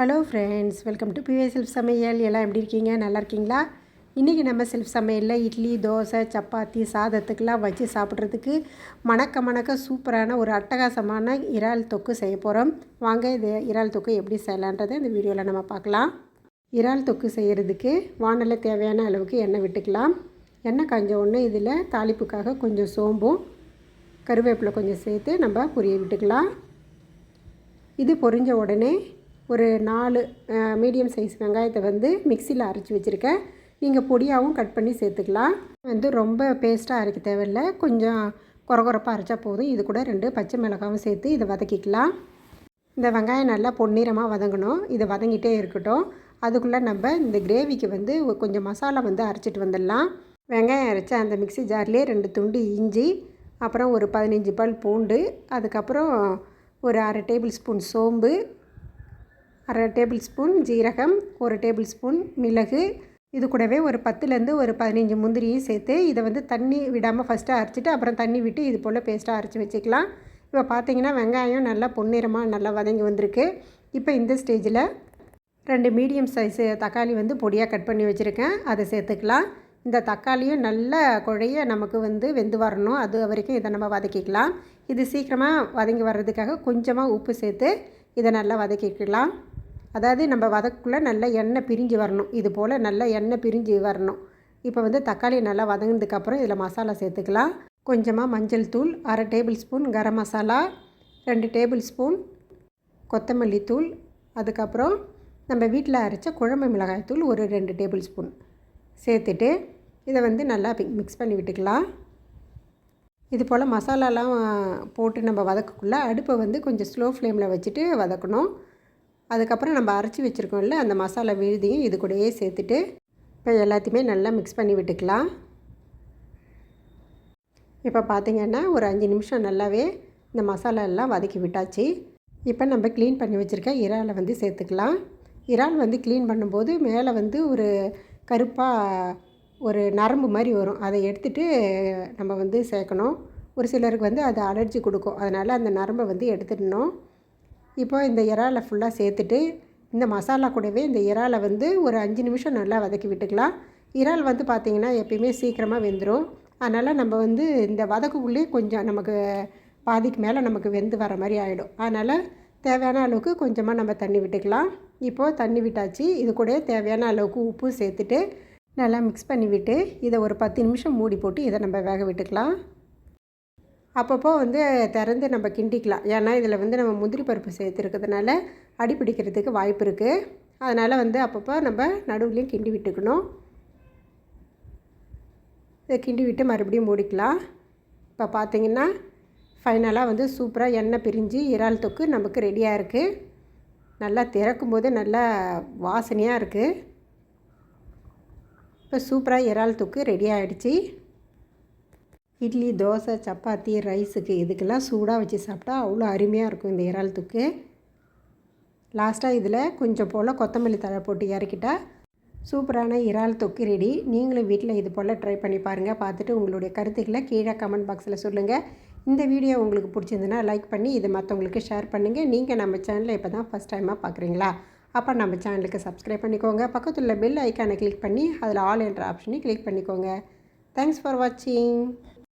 Hello friends welcome to பிவே self சமையல் எல்லாம் எப்படி இருக்கீங்க? நல்லா இருக்கீங்களா? இன்றைக்கி நம்ம செல்ஃப் சமையலில் இட்லி தோசை சப்பாத்தி சாதத்துக்கெலாம் வச்சு சாப்பிட்றதுக்கு மணக்க மணக்க சூப்பரான ஒரு அட்டகாசமான இறால் தொக்கு செய்ய போகிறோம் வாங்க இது இறால் தொக்கு எப்படி செய்யலான்றதை இந்த வீடியோவில் நம்ம பார்க்கலாம். இறால் தொக்கு செய்கிறதுக்கு வானலில் தேவையான அளவுக்கு எண்ணெய் விட்டுக்கலாம். எண்ணெய் காஞ்ச உடனே இதில் தாளிப்புக்காக கொஞ்சம் சோம்பும் கருவேப்பிலை கொஞ்சம் சேர்த்து நம்ம பொரிய விட்டுக்கலாம். இது பொரிஞ்ச உடனே ஒரு நாலு மீடியம் சைஸ் வெங்காயத்தை வந்து மிக்சியில் அரைச்சி வச்சுருக்கேன். நீங்கள் பொடியாகவும் கட் பண்ணி சேர்த்துக்கலாம். வந்து ரொம்ப பேஸ்ட்டாக அரைக்க தேவையில்லை. கொஞ்சம் குறகுறப்பாக அரைச்சா போதும். இது கூட ரெண்டு பச்சை மிளகாவும் சேர்த்து இதை வதக்கிக்கலாம். இந்த வெங்காயம் நல்லா பொன்னிறமாக வதங்கணும். இதை வதங்கிட்டே இருக்கட்டும். அதுக்குள்ளே நம்ம இந்த கிரேவிக்கு வந்து கொஞ்சம் மசாலா வந்து அரைச்சிட்டு வந்துடலாம். வெங்காயம் அரைச்ச அந்த மிக்சி ஜார்லேயே ரெண்டு துண்டு இஞ்சி அப்புறம் ஒரு பதினஞ்சு பால் பூண்டு அதுக்கப்புறம் ஒரு அரை டேபிள் ஸ்பூன் சோம்பு அரை டேபிள் ஸ்பூன் ஜீரகம் ஒரு டேபிள் ஸ்பூன் மிளகு. இது கூடவே ஒரு பத்துலேருந்து ஒரு பதினஞ்சு முந்திரியும் சேர்த்து இதை வந்து தண்ணி விடாமல் ஃபஸ்ட்டு அரைச்சிட்டு அப்புறம் தண்ணி விட்டு இது போல் பேஸ்ட்டாக அரைச்சி வச்சுக்கலாம். இப்போ பார்த்தீங்கன்னா வெங்காயம் நல்லா பொன்னிறமாக நல்லா வதங்கி வந்திருக்கு. இப்போ இந்த ஸ்டேஜில் ரெண்டு மீடியம் சைஸு தக்காளி வந்து பொடியாக கட் பண்ணி வச்சுருக்கேன். அதை சேர்த்துக்கலாம். இந்த தக்காளியும் நல்ல குழைய நமக்கு வந்து வெந்து வரணும். அது வரைக்கும் இதை நம்ம வதக்கிக்கலாம். இது சீக்கிரமாக வதங்கி வர்றதுக்காக கொஞ்சமாக உப்பு சேர்த்து இதை நல்லா வதக்கிக்கலாம். அதாவது நம்ம வதக்குள்ளே நல்ல எண்ணெய் பிரிஞ்சு வரணும். இது போல் நல்ல எண்ணெய் பிரிஞ்சு வரணும். இப்போ வந்து தக்காளி நல்லா வதங்கினதுக்கப்புறம் இதில் மசாலா சேர்த்துக்கலாம். கொஞ்சமாக மஞ்சள் தூள் அரை டேபிள் ஸ்பூன் கரம் மசாலா ரெண்டு டேபிள் ஸ்பூன் கொத்தமல்லி தூள் அதுக்கப்புறம் நம்ம வீட்டில் அரைச்ச குழம்பு மிளகாய் தூள் ஒரு ரெண்டு டேபிள் ஸ்பூன் சேர்த்துட்டு இதை வந்து நல்லா மிக்ஸ் பண்ணி விட்டுக்கலாம். இது போல் மசாலாலாம் போட்டு நம்ம வதக்கக்குள்ளே அடுப்பை வந்து கொஞ்சம் ஸ்லோ ஃப்ளேமில் வச்சுட்டு வதக்கணும். அதுக்கப்புறம் நம்ம அரைச்சி வச்சுருக்கோம்ல அந்த மசாலா விழுதியும் இது கூடயே சேர்த்துட்டு இப்போ எல்லாத்தையுமே நல்லா மிக்ஸ் பண்ணி விட்டுக்கலாம். இப்போ பார்த்திங்கன்னா ஒரு அஞ்சு நிமிஷம் நல்லாவே இந்த மசாலா எல்லாம் வதக்கி விட்டாச்சு. இப்போ நம்ம க்ளீன் பண்ணி வச்சுருக்க இறாலை வந்து சேர்த்துக்கலாம். இறால் வந்து க்ளீன் பண்ணும்போது மேலே வந்து ஒரு கருப்பாக ஒரு நரம்பு மாதிரி வரும். அதை எடுத்துகிட்டு நம்ம வந்து சேர்க்கணும். ஒரு சிலருக்கு வந்து அது அலர்ஜி கொடுக்கும். அதனால் அந்த நரம்பை வந்து எடுத்துடணும். இப்போ இந்த இறாலை ஃபுல்லாக சேர்த்துட்டு இந்த மசாலா கூடவே இந்த இறாலை வந்து ஒரு அஞ்சு நிமிஷம் நல்லா வதக்கி விட்டுக்கலாம். இறால் வந்து பார்த்திங்கன்னா எப்பயுமே சீக்கிரமாக வெந்துடும் அதனால் நம்ம வந்து இந்த வதக்குக்குள்ளேயே கொஞ்சம் நமக்கு பாதிக்கு மேலே நமக்கு வெந்து வர மாதிரி ஆகிடும் அதனால் தேவையான அளவுக்கு கொஞ்சமாக நம்ம தண்ணி விட்டுக்கலாம். இப்போது தண்ணி விட்டாச்சு. இது கூட தேவையான அளவுக்கு உப்பு சேர்த்துட்டு நல்லா மிக்ஸ் பண்ணி விட்டு இதை ஒரு பத்து நிமிஷம் மூடி போட்டு இதை நம்ம வேக விட்டுக்கலாம். அப்பப்போ வந்து திறந்து நம்ம கிண்டிக்கலாம். ஏன்னா இதில் வந்து நம்ம முந்திரி பருப்பு சேர்த்துருக்கிறதுனால அடி பிடிக்கிறதுக்கு வாய்ப்பு இருக்குது அதனால் வந்து அப்பப்போ நம்ம நடுவுலையும் கிண்டி விட்டுக்கணும். இதை கிண்டி விட்டு மறுபடியும் மூடிக்கலாம். இப்போ பார்த்திங்கன்னா ஃபைனலாக வந்து சூப்பராக எண்ணெய் பிரிஞ்சு இறால் தொக்கு நமக்கு ரெடியாக இருக்குது நல்லா திறக்கும் போது நல்லா வாசனையாக இருக்குது இப்போ சூப்பராக இறால் தொக்கு ரெடி ஆகிடுச்சி இட்லி தோசை சப்பாத்தி ரைஸுக்கு இதுக்கெல்லாம் சூடாக வச்சு சாப்பிட்டா அவ்வளோ அருமையாக இருக்கும் இந்த இறால் தொக்கு. லாஸ்ட்டாக இதில் கொஞ்சம் போல் கொத்தமல்லி தழை போட்டு இறக்கிட்டால் சூப்பரான இறால் தொக்கு ரெடி. நீங்களும் வீட்டில் இது போல் ட்ரை பண்ணி பாருங்கள் பார்த்துட்டு உங்களுடைய கருத்துக்களை கீழே கமெண்ட் பாக்ஸில் சொல்லுங்கள் இந்த வீடியோ உங்களுக்கு பிடிச்சிருந்துன்னா லைக் பண்ணி இதை மற்றவங்களுக்கு ஷேர் பண்ணுங்கள் நீங்கள் நம்ம சேனலில் இப்போ தான் ஃபஸ்ட் டைமாக பார்க்குறீங்களா அப்போ நம்ம சேனலுக்கு சப்ஸ்கிரைப் பண்ணிக்கோங்க. பக்கத்தில் பெல் ஐக்கானை கிளிக் பண்ணி அதில் ஆல் என்ற ஆப்ஷனையும் கிளிக் பண்ணிக்கோங்க. தேங்க்ஸ் ஃபார் வாட்சிங்